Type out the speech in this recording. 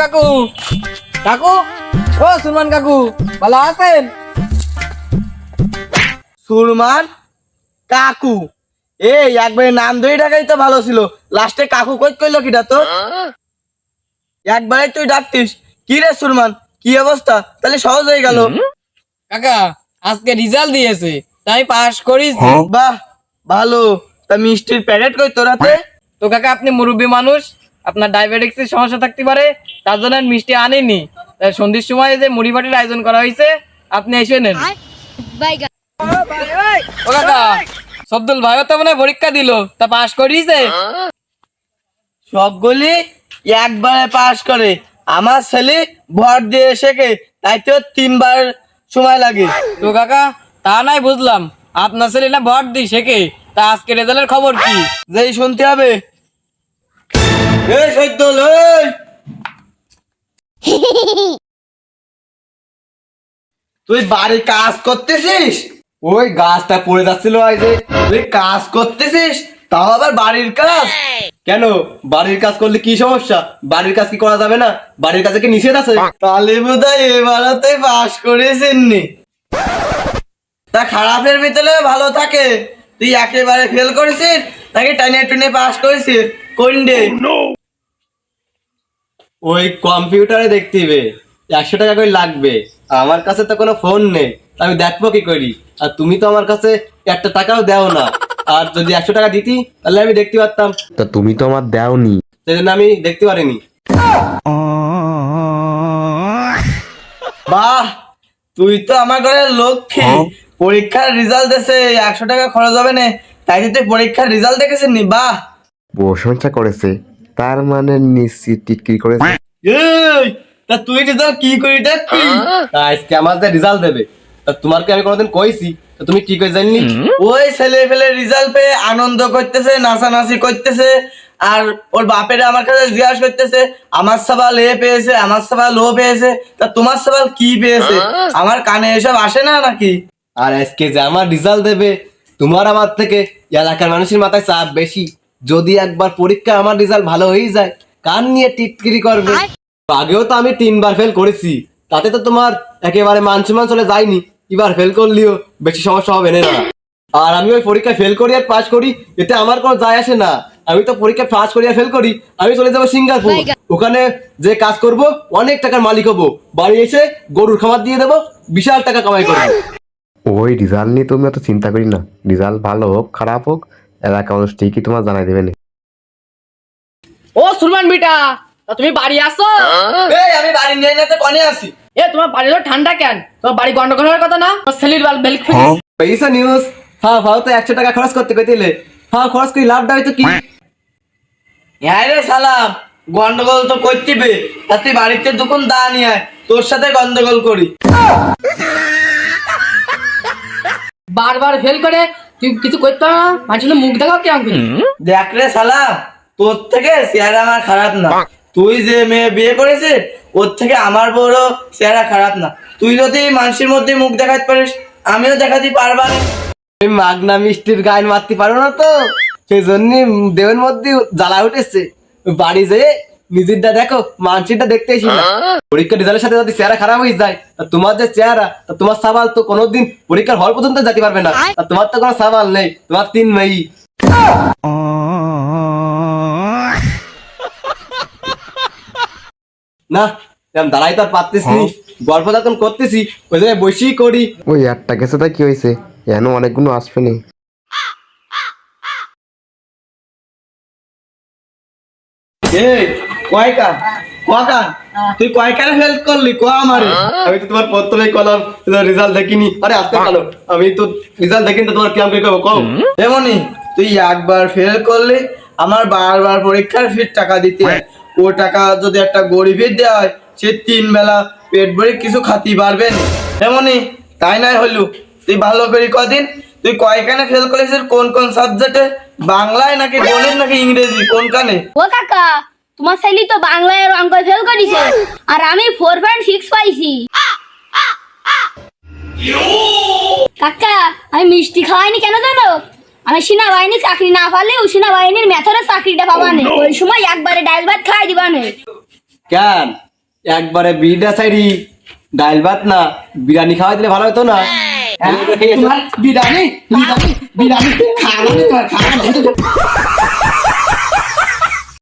কাকু। কাকু? ও সুলমান কাকু ভালো আছেন? সুরমান কাকু। এই একবারে নাম ধরে ডাকাই তো ভালো ছিল। লাস্টে কাকু কই কইলো কিটা তো একবারে তুই ডাকতিস। কি রে সুরমান কি অবস্থা? তাহলে সহজ হয়ে গেল। কাকা আজকে রেজাল্ট দিয়েছে। তাই পাস করিস বাহ ভালো। তা মিষ্টির প্যাকেট কই তোরাতে তো কাকা আপনি মুরব্বী মানুষ। আপনার ডায়াবেটিক্সের সমস্যা থাকতে পারে তার জন্য মিষ্টি আনেনি। তাই সন্ধ্যের সময় যে মুড়ি বাটির আয়োজন করা হয়েছে আপনি এসে নেন। ও কাকা সবদুল ভাইও তো মনে পরীক্ষা দিল তা পাস করিছে সবগুলি একবারে পাস করে। আমার ছেলে ভর দিয়ে শেখে তাই তো তিনবার সময় লাগে। তো কাকা তা নাই বুঝলাম। আপনার ছেলে না ভর দি শেখে তা আজকে রেজাল্টের খবর কি? যেই শুনতে হবে এই তুই বাড়ি কাজ করতেছিস? ওই গাছটা পড়ে যাচ্ছিল তুই কাজ করতেছিস, তাও আবার বাড়ির কাজ? কেন? বাড়ির কাজ করলে কি সমস্যা? বাড়ির কাজ কি করা যাবে না? বাড়ির কাজে কি নিষেধ আছে? তাহলে বোধ হয় এবারতে পাস করেছেন নি তা খারাপের ভিতরে ভালো থাকে। তুই একেবারে ফেল করেছিস, তাকে টাইনে টুনে পাস করেছিস। কোন ডে ওই কম্পিউটারে দেখতে হবে। একশো টাকা করে লাগবে। আমার কাছে তো কোনো ফোন নেই। আমি দেখব কি করি? আর তুমি তো আমার কাছে একটা টাকাও দাও না। আর যদি একশো টাকা দিতি তাহলে আমি দেখতে পারতাম। তা তুমি তো আমার দেওনি। সেই জন্য আমি দেখতে পারিনি। বাহ! তুই তো আমার ঘরে লক্ষ্মী। পরীক্ষার রেজাল্ট দেশে একশো টাকা খরচ হবে না। তাই তুই পরীক্ষার রেজাল্ট দেখেছিস নি? বাহ! প্রশংসা করেছে। তার মানে নিশ্চিত টিটকিরি করেছে? এই তা তুই রেজাল্ট কি করি দেখবি তা আজকে আমার যে রেজাল্ট দেবে তা তোমার কি আমি কোনোদিন কইছি? তা তুমি কি করে জানলি ওই ছেলে ফেলে রেজাল্ট পেয়ে আনন্দ করতেছে নাচানাচি করতেছে আর ওর বাপের আমার কাছে জিজ্ঞাসা করতেছে আমার সবাল এ পেয়েছে আমার সবাল ও পেয়েছে তা তোমার সবাল কি পেয়েছে? আমার কানে এসব আসে না নাকি? আর আজকে যে আমার রেজাল্ট দেবে তোমার আমার থেকে এলাকার মানুষের মাথায় চাপ বেশি। যদি একবার পরীক্ষা আমার রেজাল্ট ভালো হয়ে যায় কান নিয়ে টিটকিরি করবে। আগেও তো আমি তিনবার ফেল করেছি তাতে তো তোমার একেবারে মান চলে যায়নি এবার ফেল করলেও বেশি সমস্যা হবে না। আর আমি ওই পরীক্ষায় ফেল করি আর পাস করি এতে আমার কোনো যায় আসে না। আমি তো পরীক্ষায় পাস করি আর ফেল করি আমি চলে যাব সিঙ্গাপুর। ওখানে যে কাজ করব অনেক টাকার মালিক হব। বাড়ি এসে গরুর খাবার দিয়ে দেবো বিশাল টাকা কামাই করব। ওই রেজাল্ট নিয়ে তুমি অত চিন্তা করি না। রেজাল্ট ভালো হোক খারাপ হোক এলাকা মানুষ ঠিকই তোমার জানাই দেবে ও সুলমান বিটা তা তুমি বাড়ি আসো এই আমি বাড়ি নিয়ে যেতে কনে আসি এ তোমার বাড়ি হলো ঠান্ডা কেন? তোমার বাড়ি গন্ডগোল হওয়ার কথা না? তোমার ছেলের বাল বেল পয়সা নিউজ ফাও ফাও তো একশো টাকা খরচ করতে কইতিলে ফাও খরচ করি লাভ দাও তো কি? হ্যাঁ রে সালাম গন্ডগোল তো করতিবে। তা তুই বাড়িতে দোকান দা নিয়ে আয় তোর সাথে গন্ডগোল করি। বারবার ফেল করে তুই কিছু করতে না? মানুষের মুখ দেখাও কেমন দেখ রে সালাম তোর থেকে চেহারা আমার খারাপ না। তুই যে মেয়ে বিয়ে করেছিস ওর থেকে আমার বড় চেহারা খারাপ না। তুই যদি মানুষের মধ্যে মুখ দেখাতে পারিস আমিও দেখাতে পারবা না। ওই মাগনা মিষ্টির গায়ে মারতে পারো না তো। সেই জন্য দেহের মধ্যে জ্বালা উঠেছে। বাড়ি যেয়ে নিজেরটা দেখো মানুষেরটা দেখতে এসি না। পরীক্ষার রেজাল্টের সাথে যদি চেহারা খারাপ হয়ে যায় তা তোমার যে চেহারা তা তোমার সাবাল তো কোনোদিন পরীক্ষার হল পর্যন্ত যেতে পারবে না। আর তোমার তো কোনো সাবাল নেই তোমার তিন মেয়ে না এরম দাঁড়াই তো আর পারতিস নি। গল্প যখন করতেছি ওই জায়গায় বসেই করি। ওই একটা গেছে তাই কি হয়েছে? এন অনেকগুলো আসবে না। এই কয়কা কয়কা তুই কয়কারে হেল্প করলি? ক আমারে? আমি তো তোমার প্রথমেই কলাম রেজাল্ট দেখিনি। আরে আসতে কালো। আমি তো রেজাল্ট দেখিনি তো তোমার কি করব কম এমনই তুই একবার ফেল করলি আমার বারবার পরীক্ষার ফির টাকা দিতে ও টাকা যদি একটা গরিবের দেওয়া হয় সে তিন বেলা পেট ভরে কিছু খাতি পারবেন এমনই তাই নাই হলু তুই ভালো করি কদিন তুই কয়খানে ফেল করেছিস কোন কোন সাবজেক্টে বাংলায় নাকি গণিত নাকি ইংরেজি? কোনখানে? ও কাকা তোমার ছেলে তো বাংলায় আর অঙ্ক ফেল করেছে। আর আমি ফোর পয়েন্ট সিক্স পাইছি। কাকা আমি মিষ্টি খাওয়াইনি কেন জানো? আমি সেনাবাহিনী চাকরি না পারলেও সেনাবাহিনীর মেথরের চাকরিটা পাবানে। ওই সময় একবারে ডাল ভাত খাই দিবানে। কেন? একবারে বিড়িটা সাইডি ডাল ভাত না বিরিয়ানি খাওয়াই দিলে ভালো হতো না। বিরিয়ানি? বিরিয়ানি? বিরিয়ানি? খাওয়ানো খাওয়ানো